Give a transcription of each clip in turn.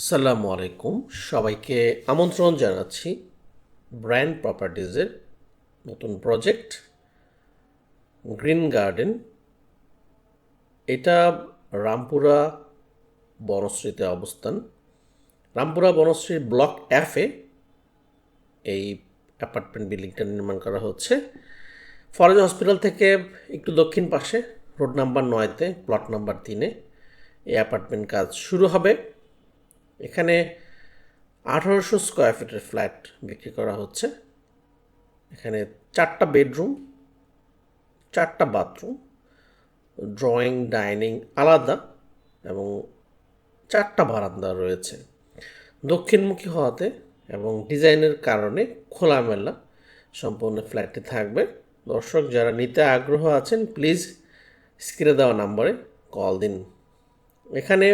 আসসালামু আলাইকুম। সবাইকে আমন্ত্রণ জানাচ্ছি ব্র্যান্ড প্রপার্টিজের নতুন প্রজেক্ট গ্রিন গার্ডেন। এটা রামপুরা বনশ্রীতে অবস্থান। রামপুরা বনশ্রীর ব্লক এফে এই অ্যাপার্টমেন্ট বিল্ডিংটা নির্মাণ করা হচ্ছে। ফরেজ হসপিটাল থেকে একটু দক্ষিণ পাশে, রোড নাম্বার নয়তে প্লট নাম্বার তিনে এই অ্যাপার্টমেন্ট কাজ শুরু হবে। এখানে আঠারোশো স্কোয়ার ফিটের ফ্ল্যাট বিক্রি করা হচ্ছে। এখানে চারটা বেডরুম চারটা বাথরুম ড্রয়িং ডাইনিং আলাদা এবং চারটা বারান্দা রয়েছে। দক্ষিণমুখী হওয়াতে এবং ডিজাইনের কারণে খোলামেলা সম্পূর্ণ ফ্ল্যাটটি থাকবে। দর্শক, যারা নিতে আগ্রহ আছেন প্লিজ স্ক্রিনে দেওয়া নাম্বারে কল দিন। এখানে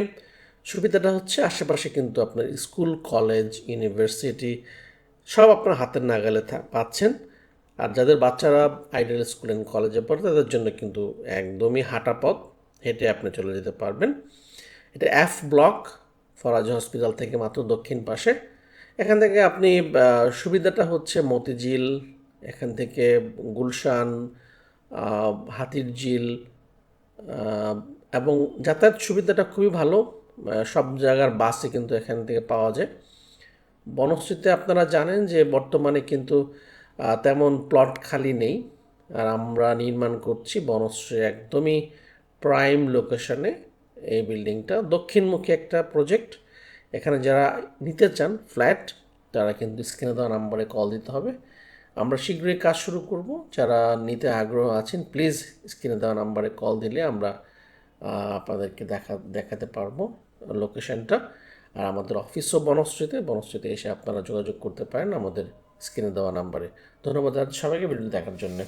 সুবিধাটা হচ্ছে আশেপাশে কিন্তু আপনার স্কুল, কলেজ, ইউনিভার্সিটি সব আপনার হাতের নাগালে পাচ্ছেন। আর যাদের বাচ্চারা আইডিয়াল স্কুল অ্যান্ড কলেজে পড়ে, তাদের জন্য কিন্তু একদমই হাঁটা পথ হেঁটে আপনি চলে যেতে পারবেন। এটা এফ ব্লক ফরাজ হসপিটাল থেকে মাত্র দক্ষিণ পাশে। এখান থেকে আপনি সুবিধাটা হচ্ছে মতিঝিল, এখান থেকে গুলশান হাতির ঝিল এবং যাতায়াত সুবিধাটা খুবই ভালো। সব জায়গার বাসে কিন্তু এখান থেকে পাওয়া যায়। বনশ্রীতে আপনারা জানেন যে বর্তমানে কিন্তু তেমন প্লট খালি নেই। আর আমরা নির্মাণ করছি বনশ্রী একদমই প্রাইম লোকেশনে এই বিল্ডিংটা দক্ষিণমুখী একটা প্রজেক্ট এখানে যারা নিতে চান ফ্ল্যাট তারা কিন্তু স্ক্রিনে দেওয়া নাম্বারে কল দিতে হবে। আমরা শীঘ্রই কাজ শুরু করব। যারা নিতে আগ্রহ আছেন প্লিজ স্ক্রিনে দেওয়া নাম্বারে কল দিলে আমরা আপনাদেরকে দেখা, দেখাতে পারব লোকেশনটা আর আমাদের অফিসও বনশ্রীতে বনশ্রীতে এসে আপনারা যোগাযোগ করতে পারেন আমাদের স্ক্রিনে দেওয়া নাম্বারে ধন্যবাদ সবাইকে ভিডিও দেখার জন্য।